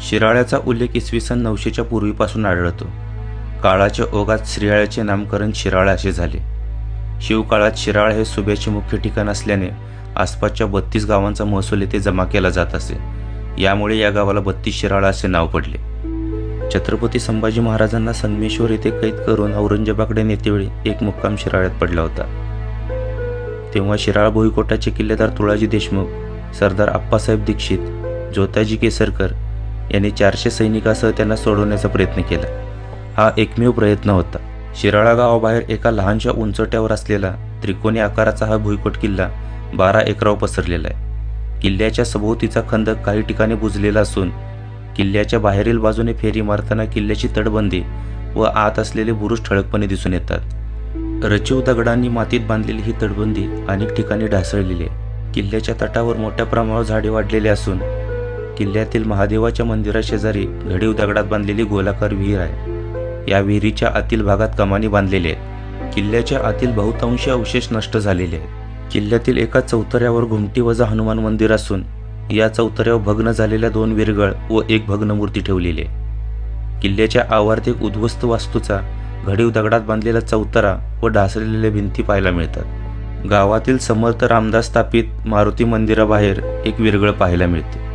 शिराळ्याचा उल्लेख इसवी सन नऊशेच्या पूर्वीपासून आढळतो. काळाच्या ओघात श्रीयाळ्याचे नामकरण शिराळा असे झाले. शिवकाळात शिराळ हे सुभेचे मुख्य ठिकाण असल्याने आसपासच्या बत्तीस गावांचा महसूल येथे जमा केला जात असे. यामुळे या गावाला बत्तीस शिराळा असे नाव पडले. छत्रपती संभाजी महाराजांना संगमेश्वर येथे कैद करून औरंगजेबाकडे नेतेवेळी एक मुक्काम शिराळ्यात पडला होता. तेव्हा शिराळ भुईकोटाचे किल्लेदार तुळाजी देशमुख सरदार आप्पासाहेब दीक्षित ज्योताजी केसरकर यांनी चारशे सैनिकासह त्यांना सोडवण्याचा प्रयत्न केला. हा एकमेव प्रयत्न होता. शिराळा गावाबाहेर एका लहानशा उंचवट्यावर असलेला त्रिकोणी आकाराचा हा भुईकोट किल्ला बारा एकरावर पसरलेला आहे. किल्ल्याच्या सभोवतीचा खंदक काही ठिकाणी बुजलेला असून किल्ल्याच्या बाहेरील बाजूने फेरी मारताना किल्ल्याची तटबंदी व आत असलेले बुरुज ठळकपणे दिसून येतात. रचीव दगडांनी मातीत बांधलेली ही तटबंदी अनेक ठिकाणी ढासळलेली आहे. किल्ल्याच्या तटावर मोठ्या प्रमाणावर झाडे वाढलेली असून किल्ल्यातील महादेवाच्या मंदिराशेजारी घडीव दगडात बांधलेली गोलाकार विहीर आहे. या विहिरीच्या आतील भागात कमानी बांधलेली आहेत. किल्ल्याच्या आतील बहुतांशी अवशेष नष्ट झालेले आहेत. किल्ल्यातील एका चौतऱ्यावर घुमटी वजा हनुमान मंदिर असून या चौतऱ्यावर भग्न झालेल्या दोन विरगळ व एक भग्न मूर्ती ठेवलेली आहे. किल्ल्याच्या आवार्तिक उद्ध्वस्त वास्तूचा घडीव दगडात बांधलेला चौतरा व ढासळलेल्या भिंती पाहायला मिळतात. गावातील समर्थ रामदास स्थापित मारुती मंदिराबाहेर एक विरगळ पाहायला मिळते.